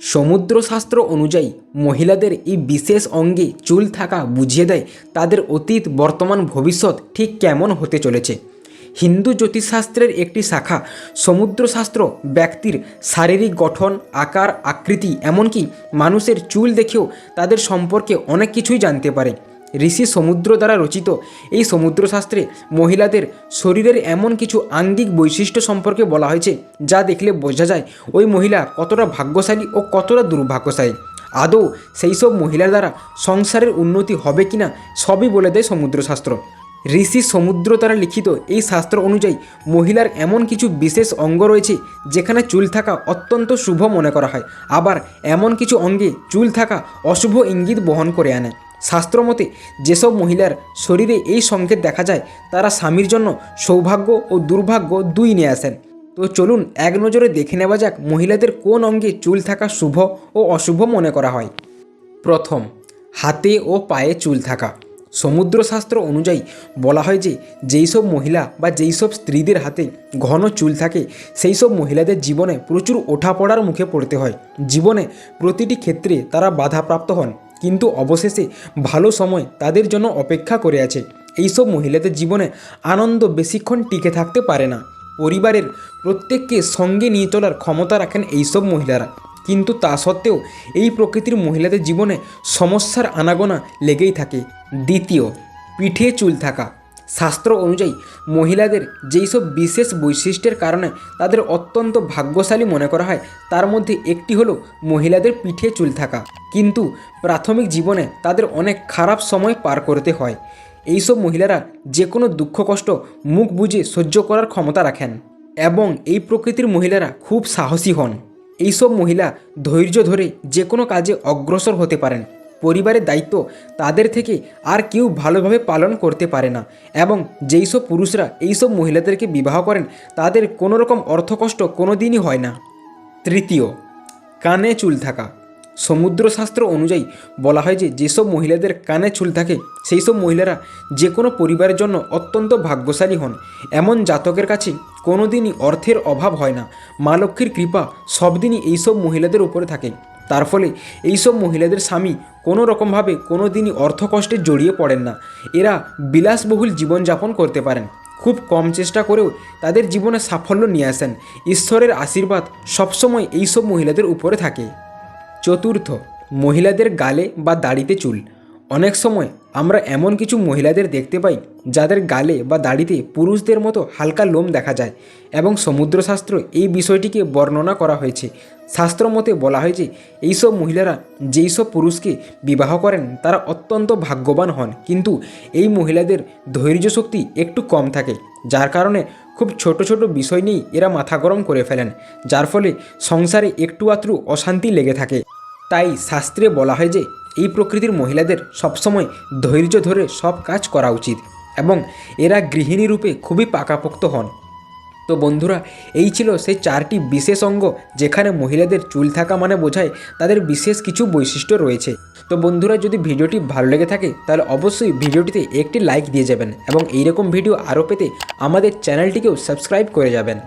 সমুদ্রশাস্ত্র অনুযায়ী মহিলাদের এই বিশেষ অঙ্গে চুল থাকা বুঝিয়ে দেয় তাদের অতীত, বর্তমান, ভবিষ্যৎ ঠিক কেমন হতে চলেছে। হিন্দু জ্যোতিষশাস্ত্রের একটি শাখা সমুদ্রশাস্ত্র, ব্যক্তির শারীরিক গঠন, আকার, আকৃতি, এমনকি মানুষের চুল দেখেও তাদের সম্পর্কে অনেক কিছুই জানতে পারে। ঋষি সমুদ্র দ্বারা রচিত। এই সমুদ্রশাস্ত্রে মহিলাদের শরীরের এমন কিছু আঙ্গিক বৈশিষ্ট্য সম্পর্কে বলা হয়েছে, যা দেখলে বোঝা যায় ওই মহিলা কতটা ভাগ্যশালী ও কতটা দুর্ভাগ্যশালী। আদৌ সেই সব মহিলার দ্বারা সংসারের উন্নতি হবে কিনা, সবই বলে দেয় সমুদ্রশাস্ত্র। ঋষি সমুদ্র দ্বারা লিখিত এই শাস্ত্র অনুযায়ী মহিলার এমন কিছু বিশেষ অঙ্গ রয়েছে, যেখানে চুল থাকা অত্যন্ত শুভ মনে করা হয়। আবার এমন কিছু অঙ্গে চুল থাকা অশুভ ইঙ্গিত বহন করে আনে। শাস্ত্রমতে যেসব মহিলার শরীরে এই সংকেত দেখা যায়, তারা স্বামীর জন্য সৌভাগ্য ও দুর্ভাগ্য দুই নিয়ে আসেন। তো চলুন এক নজরে দেখে নেওয়া যাক মহিলাদের কোন অঙ্গে চুল থাকা শুভ ও অশুভ মনে করা হয়। প্রথম, হাতে ও পায়ে চুল থাকা। সমুদ্রশাস্ত্র অনুযায়ী বলা হয় যে যেই সব মহিলা বা যেই সব স্ত্রীদের হাতে ঘন চুল থাকে সেই সব মহিলাদের জীবনে প্রচুর ওঠাপড়ার মুখে পড়তে হয়। জীবনে প্রতিটি ক্ষেত্রে তারা বাধাপ্রাপ্ত হন। কিন্তু অবশেষে ভালো সময় তাদের জন্য অপেক্ষা করে আছে। এইসব মহিলাদের জীবনে আনন্দ বেশিক্ষণ টিকে থাকতে পারে না। পরিবারের প্রত্যেককে সঙ্গে নিয়ে চলার ক্ষমতা রাখেন এইসব মহিলারা। কিন্তু তা সত্ত্বেও এই প্রকৃতির মহিলাদের জীবনে সমস্যার আনাগোনা লেগেই থাকে। দ্বিতীয়, পিঠে চুল থাকা। শাস্ত্র অনুযায়ী মহিলাদের যেই সব বিশেষ বৈশিষ্ট্যের কারণে তাদের অত্যন্ত ভাগ্যশালী মনে করা হয়, তার মধ্যে একটি হলো মহিলাদের পিঠে চুল থাকা। কিন্তু প্রাথমিক জীবনে তাদের অনেক খারাপ সময় পার করতে হয়। এইসব মহিলারা যে কোনো দুঃখ, কষ্ট, মুখ বুজে সহ্য করার ক্ষমতা রাখেন এবং এই প্রকৃতির মহিলারা খুব সাহসী হন। এইসব মহিলা ধৈর্য ধরে যে কোনো কাজে অগ্রসর হতে পারেন। পরিবারের দায়িত্ব তাদের থেকে আর কেউ ভালোভাবে পালন করতে পারে না। এবং যেই সব পুরুষরা এইসব মহিলাদেরকে বিবাহ করেন, তাদের কোনো রকম অর্থকষ্ট কোনো দিনই হয় না। তৃতীয়, কানে চুল থাকা। সমুদ্রশাস্ত্র অনুযায়ী বলা হয় যে, যেসব মহিলাদের কানে চুল থাকে, সেই সব মহিলারা যে কোনো পরিবারের জন্য অত্যন্ত ভাগ্যশালী হন। এমন জাতকের কাছে কোনো দিনই অর্থের অভাব হয় না। মা লক্ষ্মীর কৃপা সব দিনই এইসব মহিলাদের উপরে থাকে। তার ফলে এইসব মহিলাদের স্বামী কোনো রকমভাবে কোনো দিনই অর্থকষ্টে জড়িয়ে পড়েন না। এরা বিলাসবহুল জীবনযাপন করতে পারেন। খুব কম চেষ্টা করেও তাদের জীবনে সাফল্য নিয়ে আসেন। ঈশ্বরের আশীর্বাদ সবসময় এইসব মহিলাদের উপরে থাকে। চতুর্থ, মহিলাদের গালে বা দাড়িতে চুল। অনেক সময় আমরা এমন কিছু মহিলাদের দেখতে পাই যাদের গালে বা দাড়িতে পুরুষদের মতো হালকা লোম দেখা যায় এবং সমুদ্রশাস্ত্র এই বিষয়টিকে বর্ণনা করা হয়েছে। শাস্ত্র মতে বলা হয় যে, এইসব মহিলারা যেই সব পুরুষকে বিবাহ করেন, তারা অত্যন্ত ভাগ্যবান হন। কিন্তু এই মহিলাদের ধৈর্য শক্তি একটু কম থাকে, যার কারণে খুব ছোট ছোট বিষয় নিয়েই এরা মাথা গরম করে ফেলেন, যার ফলে সংসারে একটু আত্রু অশান্তি লেগে থাকে। তাই শাস্ত্রে বলা হয় যে, এই প্রকৃতির মহিলাদের সবসময় ধৈর্য ধরে সব কাজ করা উচিত এবং এরা গৃহিণী রূপে খুবই পাকাপোক্ত হন। তো বন্ধুরা, এই ছিল সেই চারটি বিশেষ অঙ্গ যেখানে মহিলাদের চুল থাকা মানে বোঝায় তাদের বিশেষ কিছু বৈশিষ্ট্য রয়েছে। তো বন্ধুরা, যদি ভিডিওটি ভালো লেগে থাকে, তাহলে অবশ্যই ভিডিওটিতে একটি লাইক দিয়ে যাবেন এবং এইরকম ভিডিও আরও পেতে আমাদের চ্যানেলটিকেও সাবস্ক্রাইব করে যাবেন।